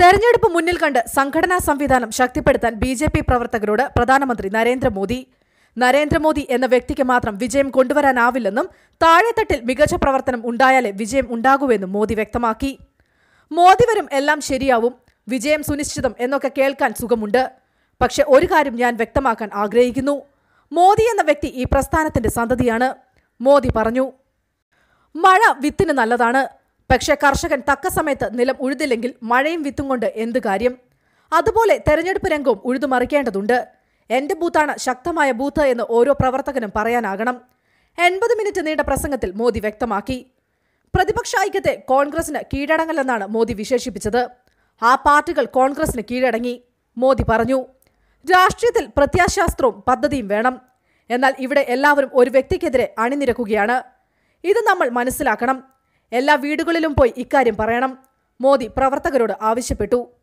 തെരഞ്ഞെടുപ്പ് മുന്നിൽ കണ്ട് സംഘടനാ സംവിധാനം ശക്തിപ്പെടുത്താൻ ബി പ്രവർത്തകരോട് പ്രധാനമന്ത്രി നരേന്ദ്രമോദി. നരേന്ദ്രമോദി എന്ന വ്യക്തിക്ക് മാത്രം വിജയം കൊണ്ടുവരാനാവില്ലെന്നും താഴെത്തട്ടിൽ മികച്ച പ്രവർത്തനം ഉണ്ടായാലേ വിജയം ഉണ്ടാകൂവെന്നും മോദി വ്യക്തമാക്കി. മോദി വരും എല്ലാം ശരിയാവും വിജയം സുനിശ്ചിതം എന്നൊക്കെ കേൾക്കാൻ സുഖമുണ്ട്. പക്ഷെ ഒരു കാര്യം ഞാൻ വ്യക്തമാക്കാൻ ആഗ്രഹിക്കുന്നു. മോദി എന്ന വ്യക്തി ഈ പ്രസ്ഥാനത്തിന്റെ സന്തതിയാണ്. മോദി പറഞ്ഞു മഴ വിത്തിന് നല്ലതാണ്. പക്ഷെ കർഷകൻ തക്ക സമയത്ത് നിലം ഉഴുതില്ലെങ്കിൽ മഴയും വിത്തും കൊണ്ട് എന്ത് കാര്യം? അതുപോലെ തെരഞ്ഞെടുപ്പ് രംഗവും ഉഴുതുമറിക്കേണ്ടതുണ്ട്. എന്റെ ബൂത്താണ് ശക്തമായ ബൂത്ത് എന്ന് ഓരോ പ്രവർത്തകനും പറയാനാകണം. എൺപത് മിനിറ്റ് നീണ്ട പ്രസംഗത്തിൽ മോദി വ്യക്തമാക്കി. പ്രതിപക്ഷ ഐക്യത്തെ കോൺഗ്രസിന് കീഴടങ്ങലെന്നാണ് മോദി വിശേഷിപ്പിച്ചത്. ആ പാർട്ടികൾ കോൺഗ്രസിന് കീഴടങ്ങി മോദി പറഞ്ഞു. രാഷ്ട്രീയത്തിൽ പ്രത്യാശാസ്ത്രവും പദ്ധതിയും വേണം. എന്നാൽ ഇവിടെ എല്ലാവരും ഒരു വ്യക്തിക്കെതിരെ അണിനിരക്കുകയാണ്. ഇത് നമ്മൾ മനസ്സിലാക്കണം. എല്ലാ വീടുകളിലും പോയി ഇക്കാര്യം പറയണം. മോദി പ്രവർത്തകരോട് ആവശ്യപ്പെട്ടു.